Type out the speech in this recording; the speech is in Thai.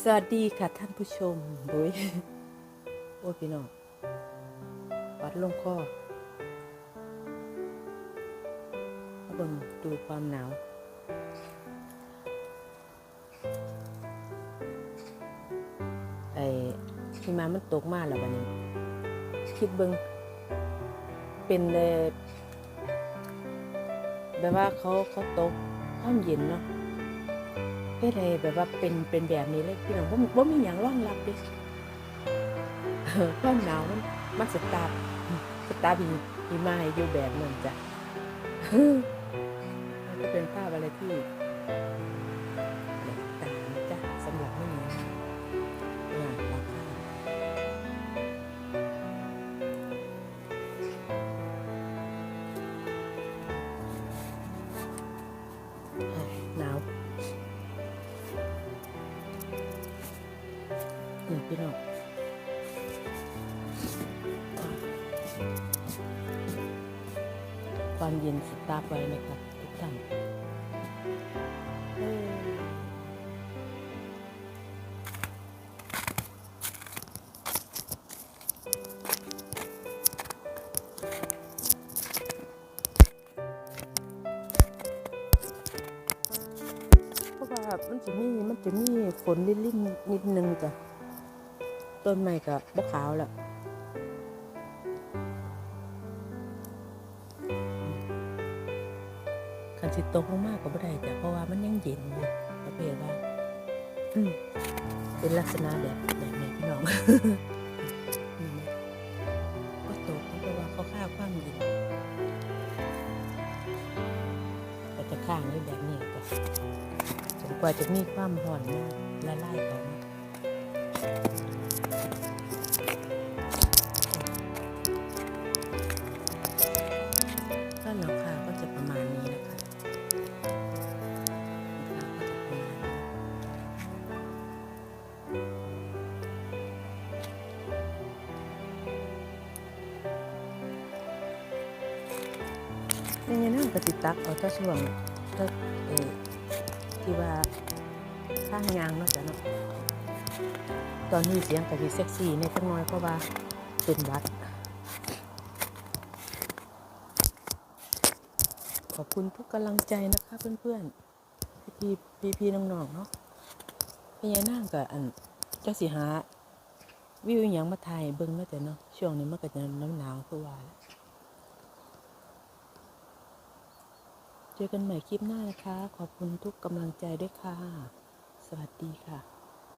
สวัสดีค่ะท่านผู้ชมโอ้ยโอ้ยพี่น้องวัดลงคอเบิ่งดูความหนาว ไอ้ที่มามันตกมาแล้ววันนี้ คิดเบิ่งเป็นเลยแบบว่าเขาเขาตกความเย็นเนาะ เฮ็ดให้แบบว่าเป็นเป็นแบบนี้เลยพี่น้องบ่บ่มีอย่างรองรับดิความหนาวมันมันสตาร์สตาร์ทมีมีมาให้อยู่แบบนั้นจ้ะก็เป็นภาพอะไรที่ พี่น้องความเย็นสตาร์ไว้นะครับทุกท่านเพราะว่ามันจะมีมันจะมีฝนลิ่นๆนิดนึงจ้ะ ต้นไม้ก็บ่ขาวแล้วคันสิตกลงมากก็บ่ได้จ้ะเพราะว่ามันยังเย็นอยู่ประเภทว่าเป็นลักษณะแบบแบบนี้พี่น้องก็ตกเพราะว่าเขาฆ่าความเย็นก็จะข้างไว้แบบนี้จ้ะจนกว่าจะมีความร้อนมาละลายไป ยังไงนั่งกติดตักเอาถ้าช่วงถ้าเอที่ว่าข้างยางเนาะจ้ะเนาะตอนนี้เสียงกะทิเซ็กซี่ในจังน้อยเพราะว่าเป็นวัด ขอบคุณทุกกำลังใจนะคะเพื่อนๆ พี่พี่พี่ๆน้องๆเนาะพี่ยานั่งกับอันเจ้าสิหาวิวอย่างมาถ่ายเบิ่งเนาะแต่เนาะช่วงนี้มันก็จะหนาวหนาวคือว่าแหละ เจอกันใหม่คลิปหน้านะคะ ขอบคุณทุกกำลังใจด้วยค่ะ สวัสดีค่ะ